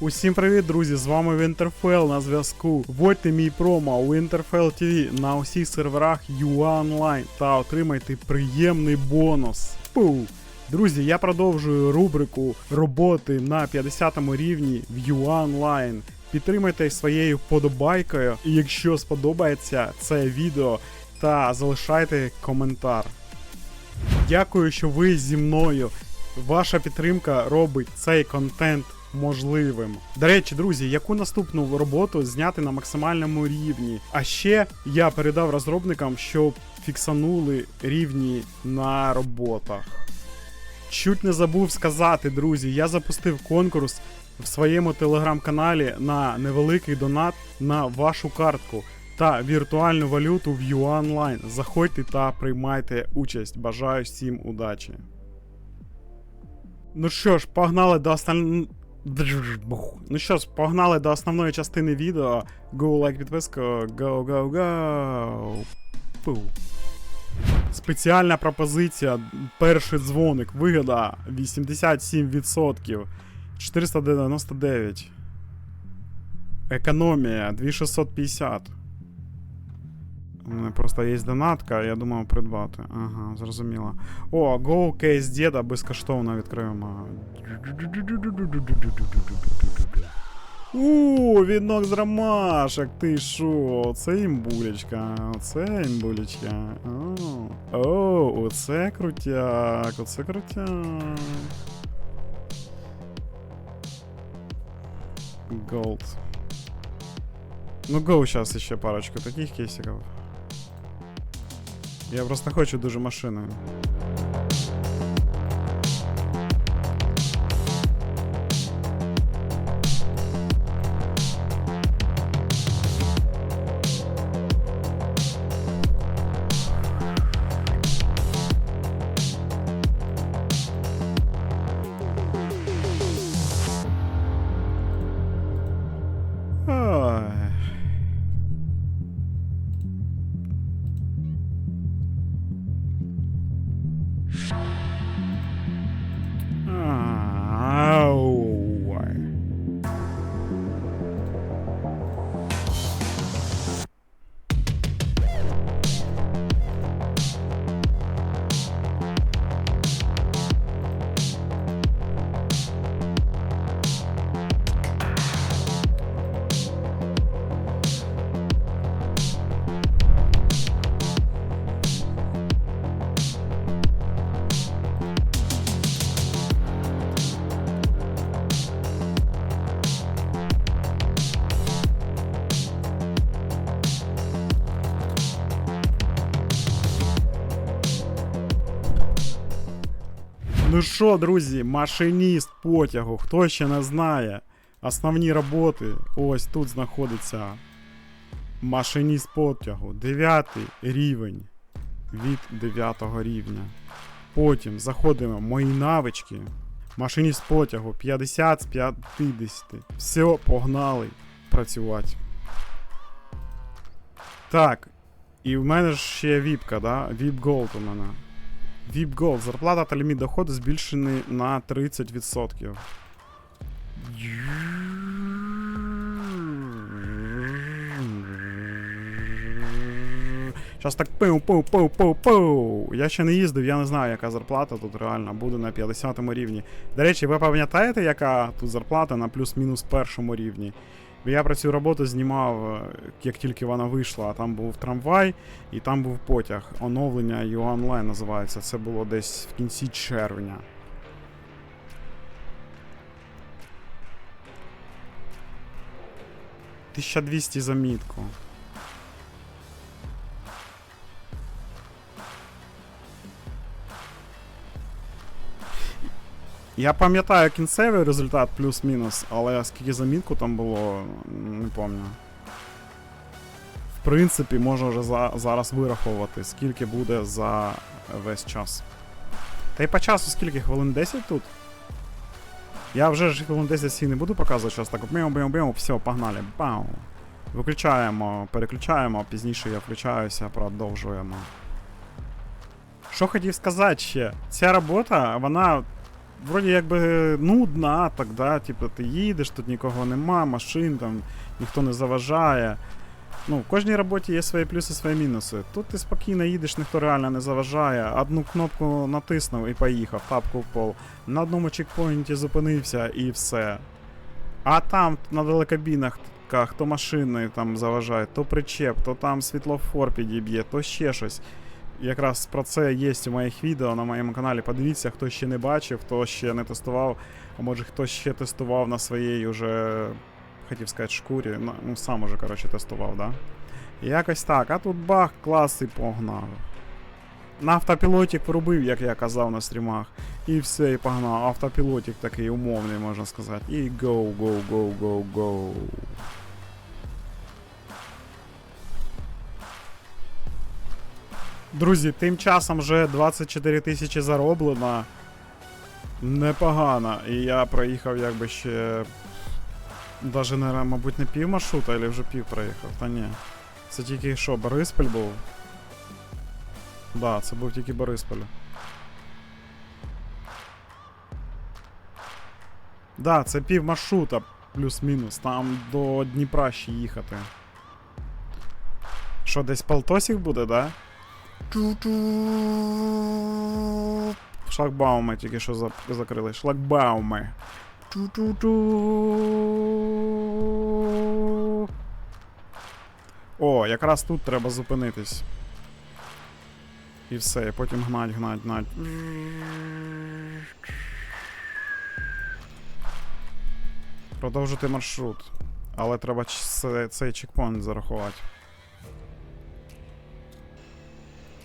Усім привіт, друзі! З вами Winterfell на зв'язку. Вводьте мій промо Winterfell TV на усіх серверах UA та отримайте приємний бонус. Пу! Друзі, я продовжую рубрику роботи на 50 рівні в UA Online. Підтримайте своєю вподобайкою, і якщо сподобається це відео, та залишайте коментар. Дякую, що ви зі мною. Ваша підтримка робить цей контент можливим. До речі, друзі, яку наступну роботу зняти на максимальному рівні? А ще я передав розробникам, щоб фіксанули рівні на роботах. Чуть не забув сказати, друзі, я запустив конкурс в своєму телеграм-каналі на невеликий донат на вашу картку та віртуальну валюту в UA Заходьте та приймайте участь. Бажаю всім удачі. Ну що ж, погнали до остального. Ну що ж, погнали до основної частини відео. Go лайк підписку. Go, go, go. Пу. Спеціальна пропозиція. Перший дзвоник. Вигода 87%. 499. Економія 2650. У мене просто є донатка, я думав придбати. Ага, зрозуміло. О, Go Case Діда безкоштовно відкриємо. У, віднок з ромашок, ти шо? Оце імбулечка, оце імбулечка. О, О, оце крутяк, оце крутяк. Голд. Ну, Go сейчас еще парочку таких кейсиков. Я просто хочу дуже машину. Що, друзі, машиніст потягу, хто ще не знає, основні роботи ось тут знаходиться машиніст потягу, 9 рівень від 9 рівня. Потім заходимо в мої навички. Машиніст потягу 50 з 50. Все, погнали працювати. Так. І в мене ж ще віпка, да? VIP Gold у мене. VIP Gold. Зарплата та ліміт доходу збільшені на 30%. Щас так пиу Я ще не їздив, я не знаю, яка зарплата тут реально буде на 50 рівні. До речі, ви пам'ятаєте, яка тут зарплата на плюс-мінус першому рівні? Я про цю роботу знімав, е, як тільки вона вийшла, а там був трамвай і там був потяг. Оновлення Online називається. Це було десь в кінці червня. Тисяча 1200 за мітку. Я пам'ятаю кінцевий результат плюс-мінус, але скільки замітку там було, не пам'ятаю. В принципі, можна вже за, зараз вираховувати, скільки буде за весь час. Та й по часу скільки? Хвилин 10 тут? Я вже ж хвилин 10 всі не буду показувати, зараз так бім бім бім все, погнали. Бау. Виключаємо, переключаємо, пізніше я включаюся, продовжуємо. Що хотів сказати ще? Ця робота, вона вроді якби нудна, так, да, типу, ти їдеш, тут нікого нема, машин там, ніхто не заважає. Ну, в кожній роботі є свої плюси, свої мінуси. Тут ти спокійно їдеш, ніхто реально не заважає. Одну кнопку натиснув і поїхав, тапку в пол. На одному чекпоінті зупинився і все. А там на далекобійнах то машини там заважають, то причеп, то там світлофор підіб'є, то ще щось. Якраз про це є у моїх відео на моєму каналі. Подивіться, хто ще не бачив, хто ще не тестував, а може хто ще тестував на своїй уже, хотів сказати, шкурі. Ну, сам уже, коротше, тестував, да? Якось так. А тут бах, клас і погнав. На автопілотик врубив, як я казав на стрімах. І все, і погнав. Автопілотик такий умовний, можна сказати. І go, go, go, go, go. Друзі, тим часом вже 24 тисячі зароблено. Непогано. І я проїхав якби ще. Даже, не, мабуть, не пів маршрута, або вже пів проїхав. Та ні. Це тільки що, Бориспіль був? Да, це був тільки Бориспіль. Да, це пів маршрута, плюс-мінус. Там до Дніпра ще їхати. Що, десь Полтосік буде, да? Шлагбауми тільки що за- закрили. Шлагбауми. О, якраз тут треба зупинитись. І все, і потім гнать, гнать, гнать. Продовжити маршрут. Але треба цей чекпоінт зарахувати.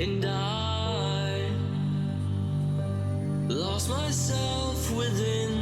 and I lost myself within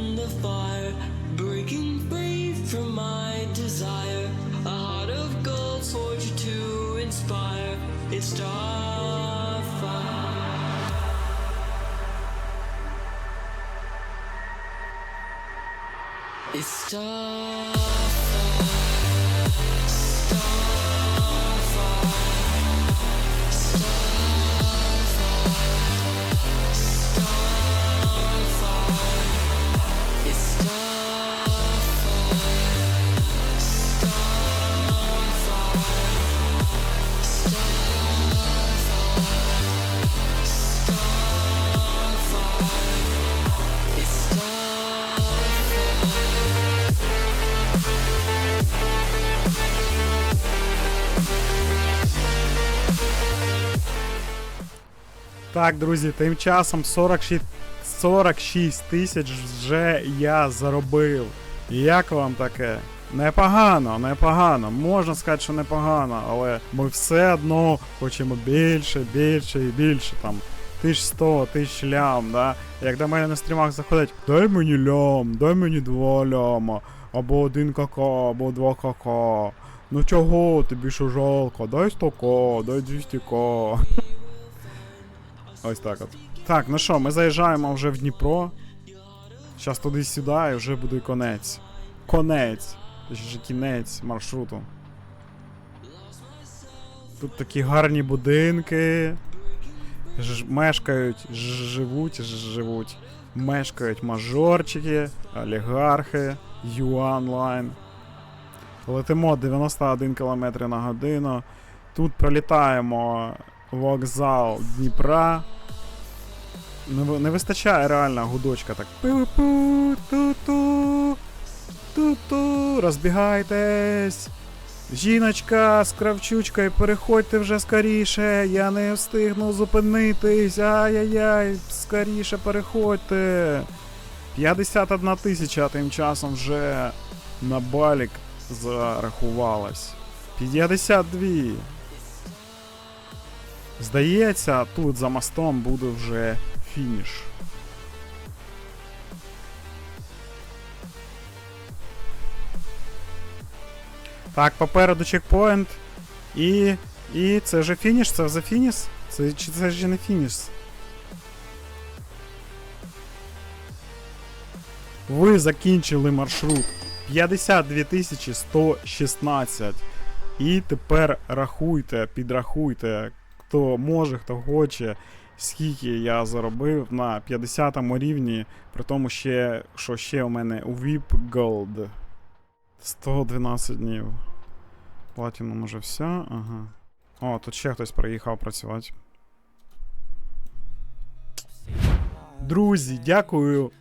Так, друзі, тим часом 46, 46 тисяч вже я заробив. Як вам таке? Непогано, непогано. Можна сказати, що непогано, але ми все одно хочемо більше, більше і більше там. Тисяч сто, тисяч лям, да? Як до мене на стрімах заходять, дай мені лям, дай мені два ляма, або один кака, або два кака. Ну чого, тобі що жалко? Дай 100к, дай 200к. Ось так от. Так, ну що, ми заїжджаємо вже в Дніпро. Зараз туди-сюди і вже буде конець. Конець. Точніше, кінець маршруту. Тут такі гарні будинки. Ж, мешкають, ж, живуть, ж, живуть. Мешкають мажорчики, олігархи, юанлайн. Летимо 91 км на годину. Тут пролітаємо вокзал Дніпра. Не, не вистачає реально гудочка так. Пу-пу, ту-ту, ту-ту, розбігайтесь. Жіночка з кравчучкою, переходьте вже скоріше, я не встигну зупинитись. Ай-яй-яй, скоріше переходьте. 51 тисяча тим часом вже на балік зарахувалась. 52. Здається, тут за мостом буде вже фініш. Так, попереду чекпоінт. І. І це вже фініш, це вже фініш? Це чи це вже не фініш? Ви закінчили маршрут 52 116. І тепер рахуйте, підрахуйте хто може, хто хоче, скільки я заробив на 50 рівні, при тому ще, що ще у мене VIP Gold. 112 днів. Platinum уже все, ага. О, тут ще хтось приїхав працювати. Друзі, дякую.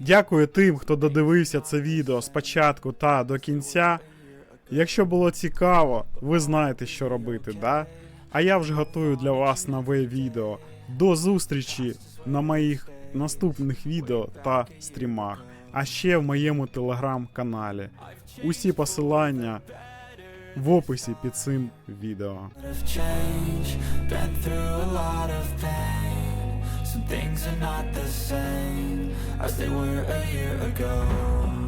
Дякую тим, хто додивився це відео спочатку та до кінця. Якщо було цікаво, ви знаєте, що робити, да? А я вже готую для вас нове відео. До зустрічі на моїх наступних відео та стрімах, а ще в моєму телеграм-каналі. Усі посилання в описі під цим відео. Some things are not the same as they were a year ago.